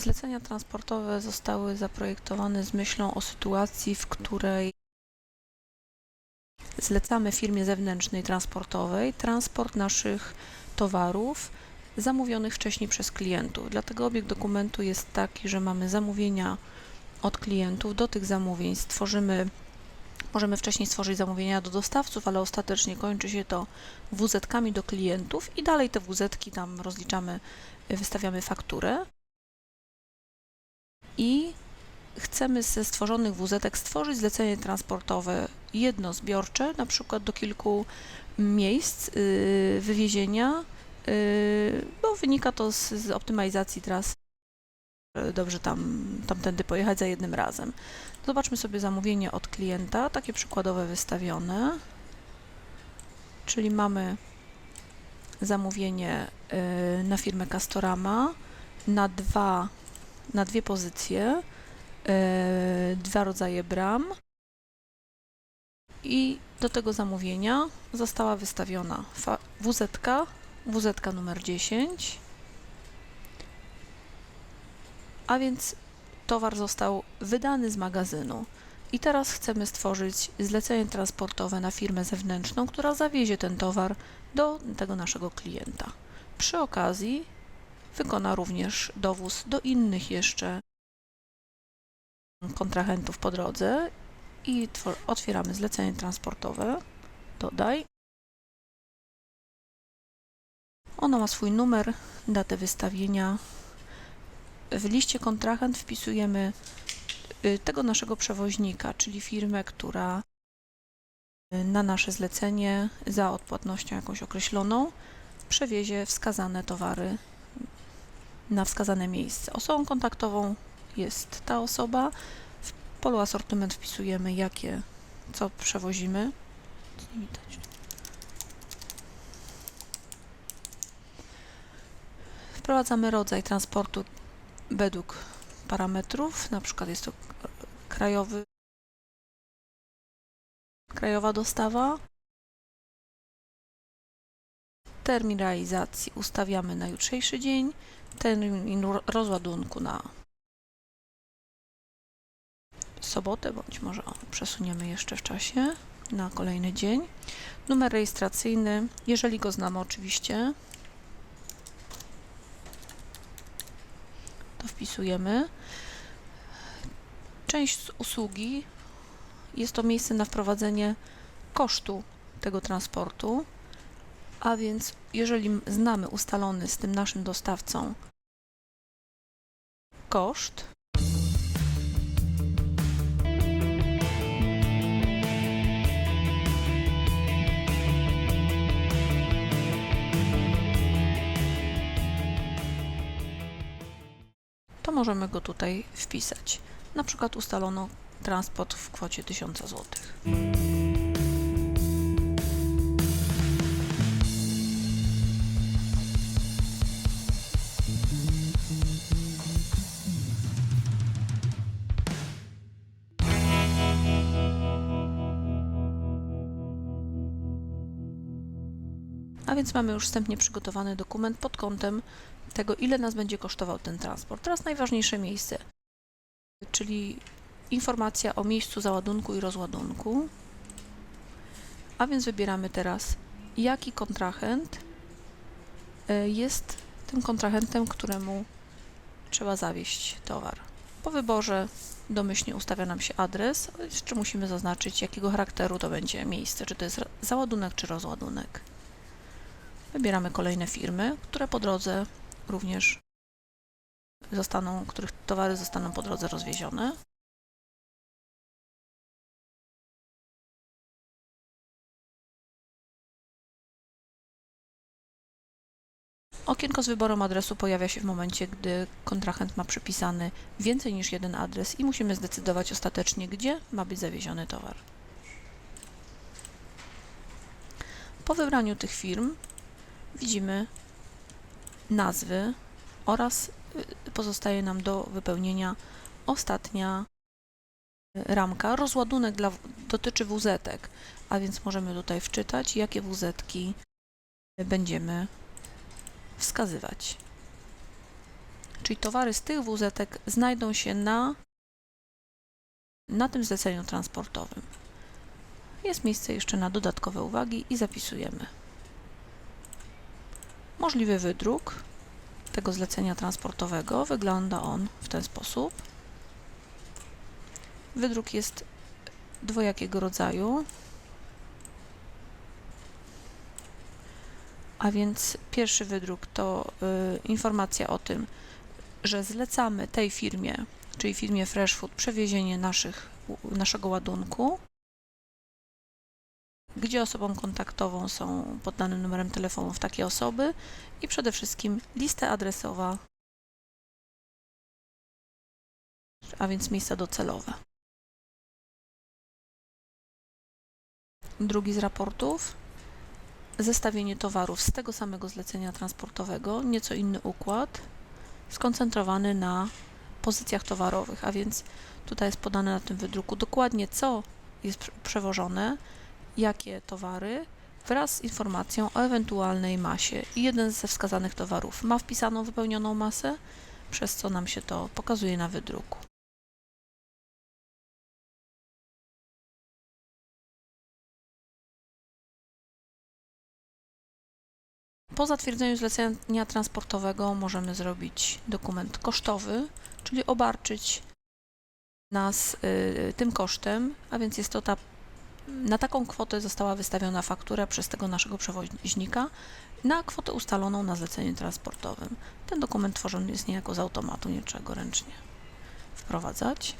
Zlecenia transportowe zostały zaprojektowane z myślą o sytuacji, w której zlecamy firmie zewnętrznej transportowej transport naszych towarów zamówionych wcześniej przez klientów. Dlatego obieg dokumentu jest taki, że mamy zamówienia od klientów. Do tych zamówień stworzymy, możemy wcześniej stworzyć zamówienia do dostawców, ale ostatecznie kończy się to WZ-kami do klientów i dalej te WZ-ki tam rozliczamy, wystawiamy fakturę i chcemy ze stworzonych WZ-ek stworzyć zlecenie transportowe jednozbiorcze, na przykład do kilku miejsc yy, wywiezienia, yy, bo wynika to z, z optymalizacji tras. Dobrze tam, tamtędy pojechać za jednym razem. Zobaczmy sobie zamówienie od klienta, takie przykładowe wystawione. Czyli mamy zamówienie yy, na firmę Castorama na dwa na dwie pozycje, e, dwa rodzaje bram i do tego zamówienia została wystawiona WZ-ka, WZ-ka numer 10, a więc towar został wydany z magazynu. I teraz chcemy stworzyć zlecenie transportowe na firmę zewnętrzną, która zawiezie ten towar do tego naszego klienta. Przy okazji wykona również dowóz do innych jeszcze kontrahentów po drodze i otwieramy zlecenie transportowe. Dodaj. Ono ma swój numer, datę wystawienia. W liście kontrahent wpisujemy y, tego naszego przewoźnika, czyli firmę, która y, na nasze zlecenie za odpłatnością jakąś określoną przewiezie wskazane towary na wskazane miejsce. Osobą kontaktową jest ta osoba. W polu asortyment wpisujemy jakie, co przewozimy. Wprowadzamy rodzaj transportu według parametrów, na przykład jest to krajowy, krajowa dostawa. Termin realizacji ustawiamy na jutrzejszy dzień termin ro- rozładunku na sobotę, bądź może przesuniemy jeszcze w czasie na kolejny dzień. Numer rejestracyjny, jeżeli go znamy oczywiście, to wpisujemy. Część usługi jest to miejsce na wprowadzenie kosztu tego transportu, a więc jeżeli znamy ustalony z tym naszym dostawcą koszt, to możemy go tutaj wpisać. Na przykład ustalono transport w kwocie 1000 zł. A więc mamy już wstępnie przygotowany dokument pod kątem tego, ile nas będzie kosztował ten transport. Teraz najważniejsze miejsce, czyli informacja o miejscu załadunku i rozładunku. A więc wybieramy teraz, jaki kontrahent e, jest tym kontrahentem, któremu trzeba zawieźć towar. Po wyborze domyślnie ustawia nam się adres, jeszcze musimy zaznaczyć, jakiego charakteru to będzie miejsce, czy to jest załadunek, czy rozładunek. Wybieramy kolejne firmy, które po drodze również zostaną, których towary zostaną po drodze rozwiezione. Okienko z wyborem adresu pojawia się w momencie, gdy kontrahent ma przypisany więcej niż jeden adres i musimy zdecydować ostatecznie, gdzie ma być zawieziony towar. Po wybraniu tych firm widzimy nazwy oraz y, pozostaje nam do wypełnienia ostatnia y, ramka. Rozładunek dla, dotyczy WZ-ek, a więc możemy tutaj wczytać, jakie WZ-ki będziemy wskazywać. Czyli towary z tych WZ znajdą się na, na tym zleceniu transportowym. Jest miejsce jeszcze na dodatkowe uwagi i zapisujemy. Możliwy wydruk tego zlecenia transportowego wygląda on w ten sposób. Wydruk jest dwojakiego rodzaju. A więc pierwszy wydruk to y, informacja o tym, że zlecamy tej firmie, czyli firmie Fresh Food, przewiezienie naszych, naszego ładunku, gdzie osobą kontaktową są pod danym numerem telefonów takie osoby i przede wszystkim lista adresowa, a więc miejsca docelowe. Drugi z raportów zestawienie towarów z tego samego zlecenia transportowego, nieco inny układ, skoncentrowany na pozycjach towarowych, a więc tutaj jest podane na tym wydruku dokładnie co jest prze- przewożone, jakie towary, wraz z informacją o ewentualnej masie. I jeden ze wskazanych towarów ma wpisaną wypełnioną masę, przez co nam się to pokazuje na wydruku. Po zatwierdzeniu zlecenia transportowego możemy zrobić dokument kosztowy, czyli obarczyć nas y, tym kosztem, a więc jest to ta, na taką kwotę została wystawiona faktura przez tego naszego przewoźnika na kwotę ustaloną na zleceniu transportowym. Ten dokument tworzony jest niejako z automatu, nie trzeba go ręcznie wprowadzać.